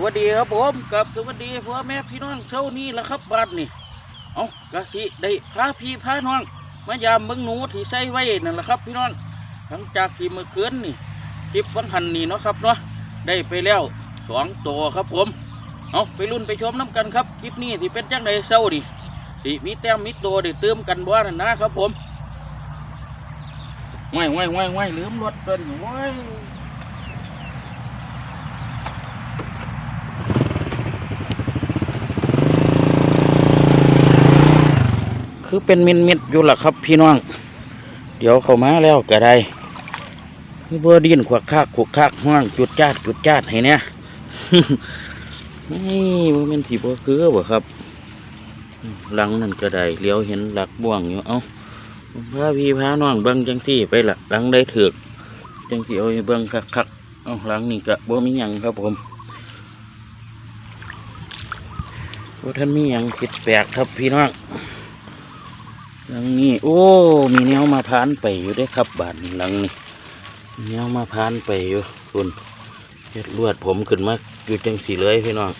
สวัสดีครับผมกับสวัสดีพ่อแม่พี่น้องเช้านี้ละครับบ้านนี่เอากะสิได้พาพี่พาน้องมายามเบิ่งหนูที่ใส่ไว้นั่นแหละครับพี่น้องหลังจากที่เมื่อคืนนี่คลิปวันหันนี่เนาะครับเนาะได้ไปแล้วสองตัวครับผมเอาไปรุ่นไปชมน้ำกันครับคลิปนี้ที่เป็นจังไดเช้านี่สิมีแต้มมีตัวได้เติมกันบ่นั่นนะครับผมง่ายง่ายง่ายง่ายลืมรถเดินง่าย คือเป็นมินมิดอยู่ล่ะครับ พี่น้อง เดี๋ยวเข้ามาแล้วก็ได้คือบ่ดินขวักคากขวักคากห้างจุดจาจุดจาให้เนี่ยนี่บ่แมันที่บ่คือบ่ครับ หลังนั่นก็ได้เลี้ยวเห็นหลักบ่วงอยู่เอ้าพาพี่พาน้องเบิ่งจังที่ไปละหลังได้ถือจังที่เอาเบิ่งคักๆเอ้าหลังนี่ก็บ่มีหยังครับผมบ่ท่านมีหยังผิดแปลกครับพี่น้อง หลังนี้ โอ้ มีแนวมาพานไปอยู่ได้ครับบ้านหลังนี้แนวมาพานไปอยู่คุณเฮ็ดลวดผมขึ้นมาอยู่จังสีเลยพี่น้อง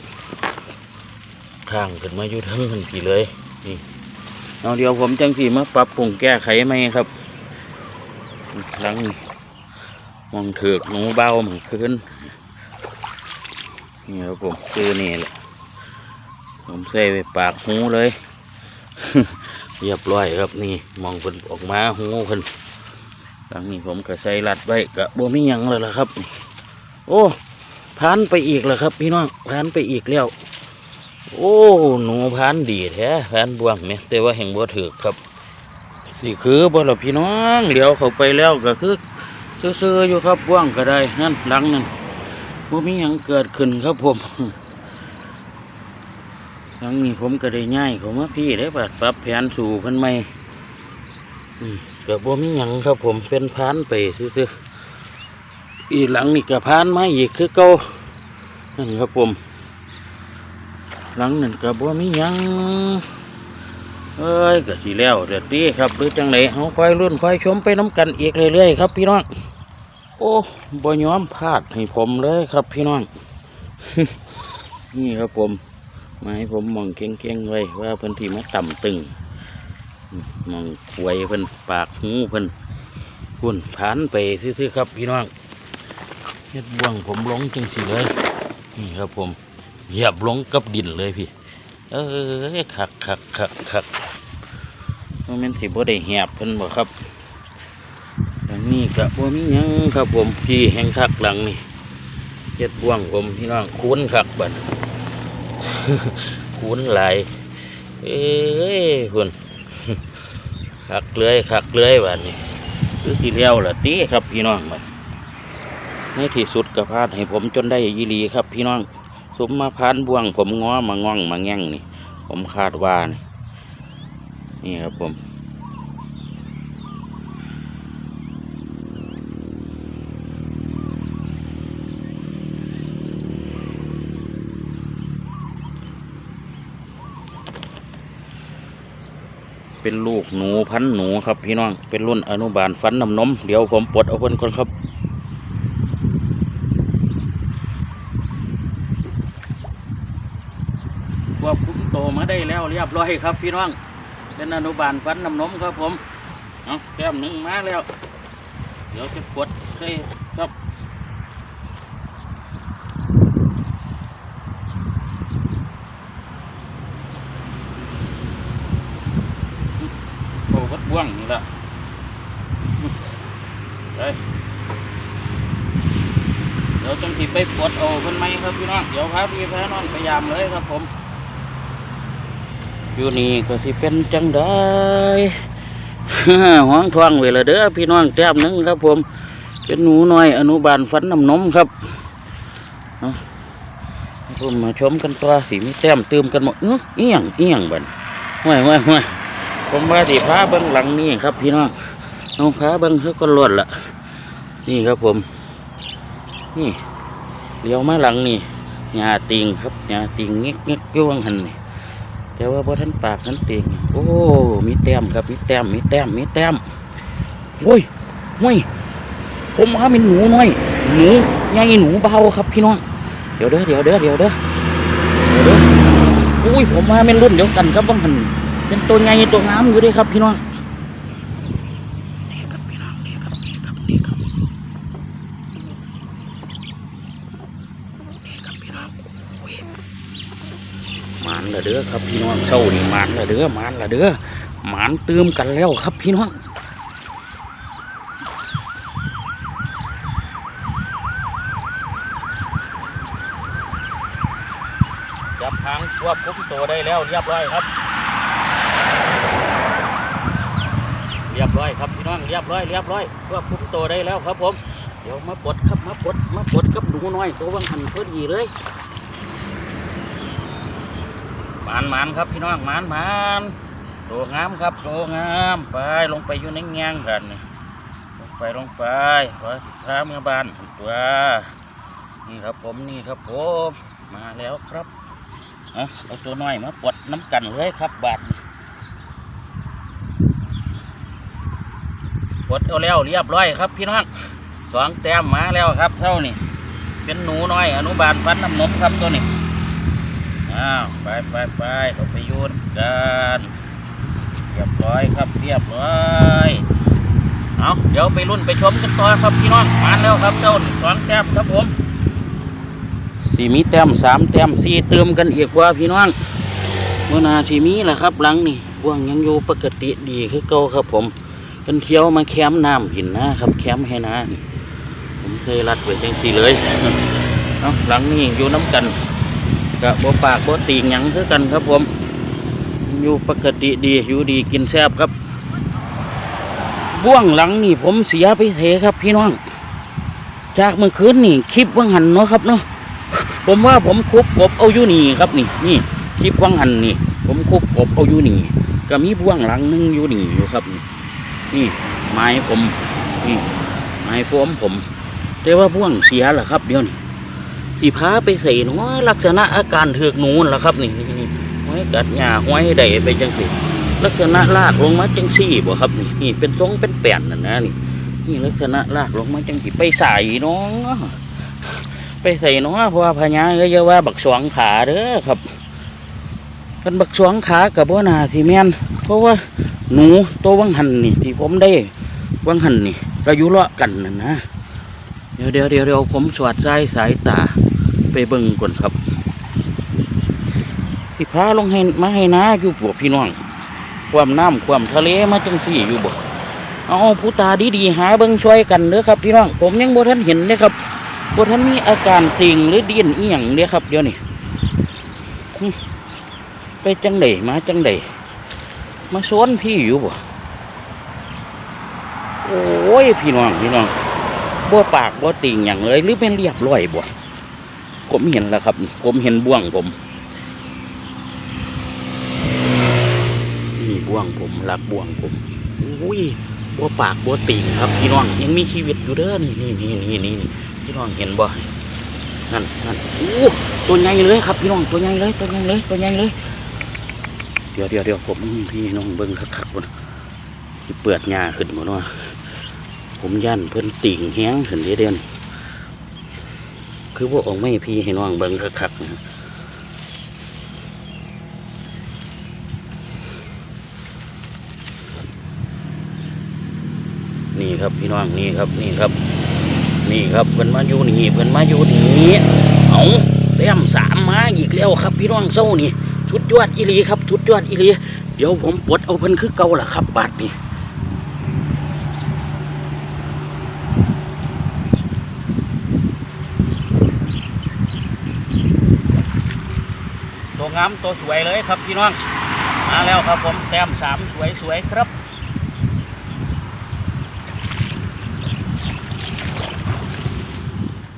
ข้างขึ้นมาอยู่ทั้งทันสีเลยนี่เอาเดี๋ยวผมจังสีมาปรับปรุงแก้ไขไหมครับหลังนี้มองถือกหนูเบาเหมือนคืนนี่ครับผมคือนี่แหละผมใส่ไปปากหูเลย เรียบร้อยครับนี่มองเพิ่นออกมาหูเพิ่นหลังนี้ผมก็ใส่รัดไว้กะบ่มีหยังเลยล่ะครับ โอ้พานไปอีกแล้วครับ พี่น้องพานไปอีกแล้ว โอ้หนูพานดีแท้พานบวงเนี่ยแต่ว่าแห่งบ่ถือครับนี่คือบ่ล่ะพี่น้องเลี้ยวเข้าไปแล้วก็คือซื่อๆอยู่ครับบวงก็ได้นั่นหลังนั่นบ่มีหยังเกิดขึ้นครับผม ครั้งนี้ผมก็ได้ง่ายเขามาพี่ได้ปะปรับแผนสู่เพันใหม่อืมก็บ่มีหยังครับผมเป็นพานไปซื่ออีหลังนี่ก็พานไมาอีกคือเก่านั่นครับผม หลังนั่นก็บ่มีหยังเอ้ยก็สิแล้วเดือดดีครับหรือจังไหนเฮาค่อยรุ่นค่อยชมไปน้ำกันอีกเรื่อยๆครับพี่น้องโอ้บ่ยอมพลาดให้ผมเลยครับพี่น้องนี่ครับผม มาให้ผมมองเก่งๆไว้ว่าเพิ่นที่มาต่ำตึงมองไว้เพิ่นปากหูเพิ่นพุ่นผ่านไปซื่อๆครับพี่น้องเฮ็ดบ่วงผมลงจังสิเลยนี่ครับผมเหยียบลงกับดินเลยพี่ เอ้ยคักคักคักคักมันเป็นสิบ่ได้แหยียบเพิ่นบ่ครับหลังนี้ก็บ่มีหยังครับผมพี่แห่งคักหลังนี่เฮ็ดบ่วงผมพี่น้องคุ้นคักบัด คุ้นหลเอ้ยคุณขักเลยขักเลยแบบนี้คือที่เลี้ยวละตีครับพี่น้องมันในที่สุดกระพาดให้ผมจนได้ยีรีครับ พี่น้องสมมาพานบ่วง ผมง้อมาง่องมาแง่งนี่ ผมคาดว่านี่นี่ครับผม เป็นลูกหนูพันหนูครับ พี่น้องเป็นรุ่นอนุบาลฟันน้ำนมเดี๋ยวผมปลดเอาเพิ่นก่อนครับควบคุมโตมาได้แล้วเรียบร้อยครับ พี่น้องเป็นอนุบาลฟันน้ำนมครับผมเอาแก้มหนึ่งมาแล้ว เดี๋ยวจะกดใส่ครั บโอ้วัดบ่วงนี่ละไปเดี๋ยวจังทีไปปลดเอาเพิ่นไหมครับพี่น้อง เดี๋ยวพาพี่พาน้องพยายามเลยครับผม อยู่นี่ก็สิเป็นจังได้ห้องทองเวลาเด้อพี่น้องแต้มหนึงครับผม เป็นหนูน้อย อนุบาลฟันน้ำนมครับผมมาชมกันตัวสีมีแต้มเติมกันหมดเอียงเอียงบันห่วยห่วยห่วย ผมว่าสิพาเบิ้งหลังนี่ครับ พี่น้องน้องพาเบิ้งเขาก็ลวดละนี่ครับผม นี่เลี้ยวมาหลังนี่หญ้าติงครับหญ้าติงเงี้ยเงี้ยยวงหันนี่แต่ว่าพอท่านปากท่านติงโอ้มีแต้มครับมีแต้มมีแต้มมีแต้มโอ้ยโอ้ยผมว่าเป็นหนูน้อยหนูใหญ่หนูเบาครับพี่น้องเดี๋ยวเด้อเดี๋ยวเด้อเดี๋ยวเด้อเดี๋ยวเด้ออุ้ยผมมาเป็นรุ่นเดียวกันครับบางหัน เป็นตัวใหญ่ตัวงามอยู่ด้วยครับพี่น้องนี่ครับพี่น้องนี่ครับนี่ครับนี่ครับนี่ครับพี่น้องอุ้ยมานละเด้อครับพี่น้องเศร้านี่มานละเด้อมานละเด้อหมานเติมกันแล้วครับพี่น้องจับหางควบคุมตัวได้แล้วเรียบร้อยครับ เรียบร้อยครับพี่ น้องเรียบร้อยเรียบร้อยควบคุมตัวได้แล้วครับผม เดี๋ยวมาปลดครับมาปลดมาปลดกับหนูน้อยตัววังหันเพื่อดีเลยหมานหมานครับพี่น้องหมานหมานตัวงามครับตัวงามไปลงไปอยู่ในแงงกันลงไปลงไปขอสิค้าเมื่อบานตัวนี่ครับผมนี่ครับผมมาแล้วครับเอาเอาตัวน้อยมาปลดน้ำกันเลยครับบาท ปลดเอาแล้วเรียบร้อยครับพี่น้องสองแต้มมาแล้วครับ เท่านี้เป็นหนูน้อย อนุบาลฟันน้ำนมครับตัวนี้อ้าวไปไปไปเราไปยูนกันเรียบร้อยครับเรียบร้อยเอาเดี๋ยวไปรุ่นไปชมกันต่อครับพี่น้องมาแล้วครับเจ้านี่สองแต้มครับผมสี่มีแต้มสามแต้มสี่เติมกันอีกว่าพี่น้องเมื่อนาสีมีแหละครับหลังนี่บ่วงยังอยู่ปกติดีคือเก่าครับผม เป็นเที่ยวมาแคมน้ำหินนะครับแคมให้นาผมเคยรัดไว้จังสีเลยเอาหลังนี่อยู่น้ำกันกะบ่ปากบ่ตีงหยังคือกันครับ ผม อยู่ปกติดีอยู่ดีกินแซ่บครับบ่วงหลังนี่ผมเสียไปเทครับ พี่น้อง จากเมื่อคืนนี่คลิปว่างหันเนาะครับเนาะผมว่าผมคุบกบเอาอยู่นี่ครับนี่นี่คลิปว่างหันนี่ ผมคุบกบเอาอยู่นี่ก็มีบ่วงหลังนึงอยู่นี่อยู่ครับนี่ นี่ไม้ผมนี่ไม้โฟมผม แต่ว่าบ่วงเสียแหละครับเดี๋ยวนี้สีพาไปใส่เนาะลักษณะอาการเถือกหนูนแหละครับ นี่นี่ห้อยกัดหญ้าห้อยใดไปจังสิลักษณะลากลงมาจังสี่บ่ครับ นี่นี่เป็นทรงเป็นแป่นน่ะนะนี่นี่ลักษณะลากลงมาจังสิไปใส่เนาะไปใส่เนาะเพราะว่าพญาก็เยอะว่าบักสวงขาเด้อครับ กันบักสวงขากับบ่นาสิแม่นเพราะว่าหนูตัววังหันนี่ที่ผมได้วังหันนี่ก็อยู่เลาะกันนะนะเดี๋ยวเดี๋ยวเดี๋ยวเดี๋ยวผมสวดสายสายตาไปเบิ่งก่อนครับที่พาลงให้มาให้นาอยู่ปวพี่น้องความน้ำความทะเลมาจังสี่อยู่บ่เอาผู้ตาดีๆหาเบิ่งช่วยกันเด้อครับพี่น้องผมยังบ่ทันเห็นเลยครับบ่ท่านมีอาการติงหรือดิ้นเอียงเนี่ยครับเดี๋ยวนี้ ไปจังไดมาจังไดมาสวนพี่อยู่บ่โอ้ยพี่น้องพี่น้องบ่ปากบ่ติงหยังเลยหรือเป็นเรียบร้อยบ่ผมเห็นแล้วครับผมเห็นบ่วงผมนี่บ่วงผมรักบ่วงผมอุ้ยบ่ปากบ่ติงครับพี่น้องยังมีชีวิตอยู่เด้อนี่นี่นี่นี่นี่พี่น้องเห็นบ่นั่นนั่นโอ้ตัวใหญ่เลยครับพี่น้องตัวใหญ่เลยตัวใหญ่เลยตัวใหญ่เลย ดี๋ยวเดี๋ยวเดี๋ยวผมพี่น้องเบิ้งคักๆบนเปิดหญ้าขึ้นหมดว่าผมย่านเพิ่นติ่งแห้งขึ้นเดียวเดียวนี่คือพวกออกไม่พี่ให้น้องเบิ้งคักๆนะนี่ครับพี่น้องนี่ครับนี่ครับ นี่ครับเพิ่นมาอยู่นี่เพิ่นมาอยู่นี่เอาแต้มสามมาอีกแล้วครับ พี่น้องเศร้านี่ ชุดยอดอีหลีครับชุดยอดอีหลีเดี๋ยวผมปลดเอาเพิ่นคือเก่าล่ะครับ บาดนี่ตัวงามตัวสวยเลยครับพี่น้องมาแล้วครับผมแต้มสามสวยสวยๆครับ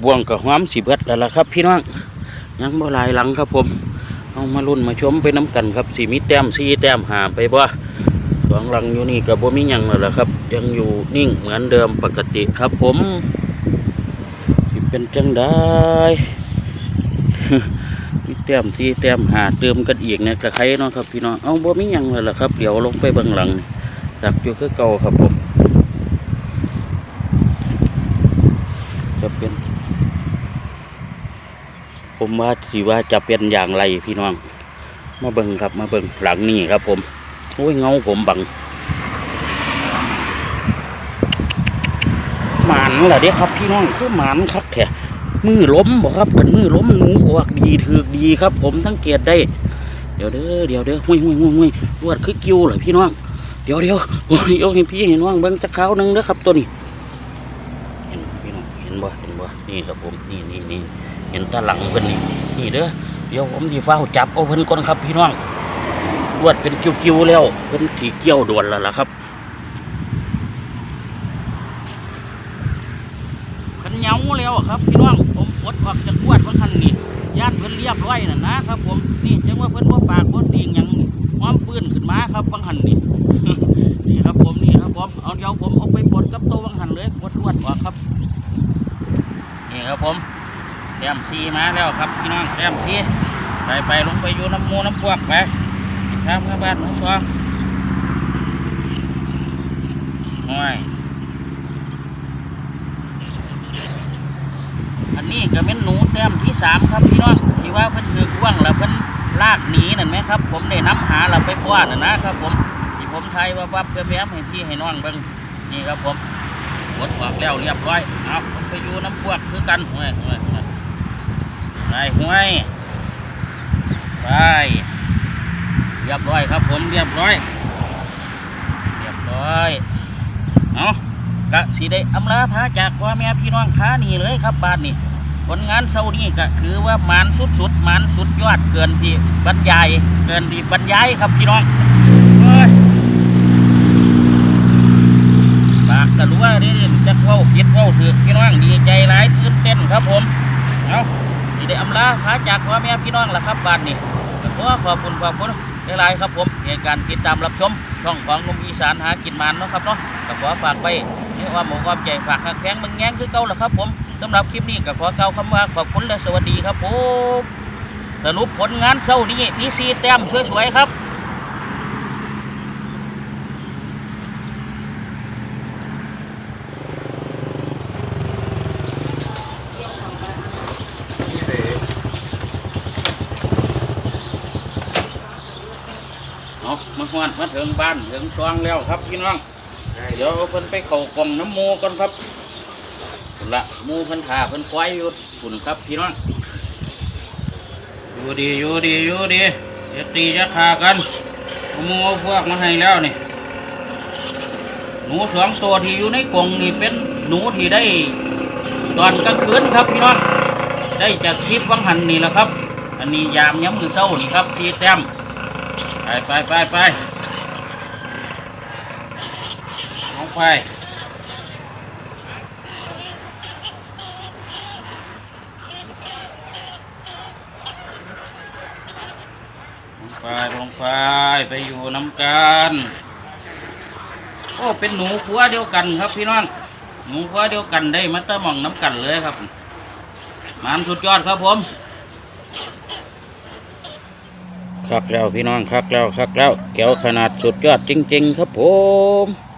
บ่วงกับหอมสีเบิดแล้วล่ะครับ พี่น้องยังบ่หลายหลังครับผม เอามารุ่นมาชมไปน้ำกันครับสีมีแต้มสีแต้มหาไปบ่สองหลังอยู่นี่กับบ่มีหยังแล้วล่ะครับ ยังอยู่นิ่งเหมือนเดิมปกติครับผมสิเป็นจังได้มีแต้มสีแต้มหาเติมกันอีกเนี่ยกะใครเนาะครับพี่น้องเอาบ่มีหยังแล้วล่ะครับ เดี๋ยวลงไปเบื้องหลังจับอยู่คือเก่าครับผมจะเป็น ผมว่าสิว่าจะเป็นอย่างไรพี่น้อง มาเบิ่งครับมาเบิ่งหลังนี่ครับผมโอ้ยเงาผมบังหมันเหรอเด้ครับพี่น้องคือหมันครับแท้มือล้มบอกครับกันมือล้มหนูออกดีถือดีครับ ผมสังเกตได้ เดี๋ยวเด้อเดี๋ยวเด้อหุยหุยหุยหุยรวดคือกิ้วเหรอพี่น้อง เดี๋ยวเดี๋ยวโอ้ยโอ้ยพี่เห็นว่างเบิ่งจักขาหนึงเด้อครับตัวนี้เห็นพี่น้องเห็นบ่เห็นบ่นี่ครับผมนี่นี่นี่ เห็นตาหลังเพิ่นนี่นี่เด้อเดี๋ยวผมดีฟ้าจับเอาเพิ่นก่อนครับ พี่น้องรวดเป็นกิ้วๆแล้วเพิ่นถีเกี่ยวด่วนแล้วล่ะครับเพิ่นเหงาแล้วอะครับพี่น้องผมกดออกจากขวดเพิ่นคันนี่ย่านเพิ่นเรียบร้อยน่ะนะครับ ผมนี่จังว่าเพิ่นบ่าปากบ่ติงหยังนี่ความปืนขึ้นมาครับบางหันนี่นี่ครับผมนี่ครับผมเอาเดี๋ยวผมเอาไปปลดกับตัวบางหันเลยปลดรวดออกครับนี่ครับผม แต้มซีมาแล้วครับพี่น้องแต้มซีไปไปลงไปอยู่น้ำมูน้ำพวกไปติดตามข้าบ้านน้องฟองน้อยอันนี้ก็เป็นหนูแต้มที่สามครับพี่น้องที่ว่าเพิ่นถือกว้างแล้วเพิ่นลากหนีนั่นไหมครับ ผมได้น้ำหาเราไปกว้านน่ะนะครับ ผมที่ผมไทยว่าวับแป๊บๆให้พี่ให้น้องเบิ่งนี่ครับผมกดออกแล้วเรียบร้อยเอาผมไปอยู่น้ำพวกคือกันห่วยห่วย ห่วยไปห่วยไปเรียบร้อยครับผมเรียบร้อยเรียบร้อยเอากะสีได้อำลาพาจากพ่อแม่พี่น้องค้านี่เลยครับบ้านนี่ผลงานเศร้านี่ก็คือว่ามันสุดๆมันสุดยอดเกินที่บรรยายเกินที่บรรยายครับพี่น้องเฮ้ยปากกะรัวเด้จะเว้าผิดเว้าถือพี่น้องดีใจหลายตื่นเต้นครับผมเอา ที่ได้อำลาหาจากพ่อแม่พี่น้องล่ะครับบ้านนี้ขอขอบคุณขอบคุณหลายๆครับผมในการติดตามรับชม ช่องของนุ่มอีสานหากินมันเนาะครับเนาะก็ขอฝากไปนี่ว่าหมูความใจฝากหักแพงมึงแง้งคือเก่าล่ะครับผมสำหรับคลิปนี้ก็ขอเก่าคำว่าขอบคุณและสวัสดีครับผมสรุปผลงานเช้านี้มีสีแต้มสวยๆครับ มาฮวดมาถึงบ้านถึงช่วงแล้วครับพี่น้องเดี๋ยวเพิ่นไปเข้ากล่องน้ำหมูก่อนครับพุ่นละหมูเพิ่นขาเพิ่นควายอยู่ฝุ่นครับพี่น้องอยู่ดีอยู่ดีอยู่ดีจะตีจะขากันเอาหมูเอาพวกมาให้แล้วนี่หนูสองตัวที่อยู่ในกรงนี่เป็นหนูที่ได้ตอนกลางคืนครับพี่น้องได้จากคลิปวังหันนี่แหละครับ อันนี้ยามย้ำมือเศร้านี่ครับสีแต้ม ไปไปไปไปน้องไปลงไปลงไปไปอยู่น้ำกันโอ้เป็นหนูขัวเดียวกันครับพี่น้องหนูขัวเดียวกันได้มาเตอร์มองน้ำกันเลยครับมันสุดยอดครับผม คักแล้วพี่น้องคักแล้วคักแล้วแก้วขนาดสุดยอดจริง ๆ ครับผม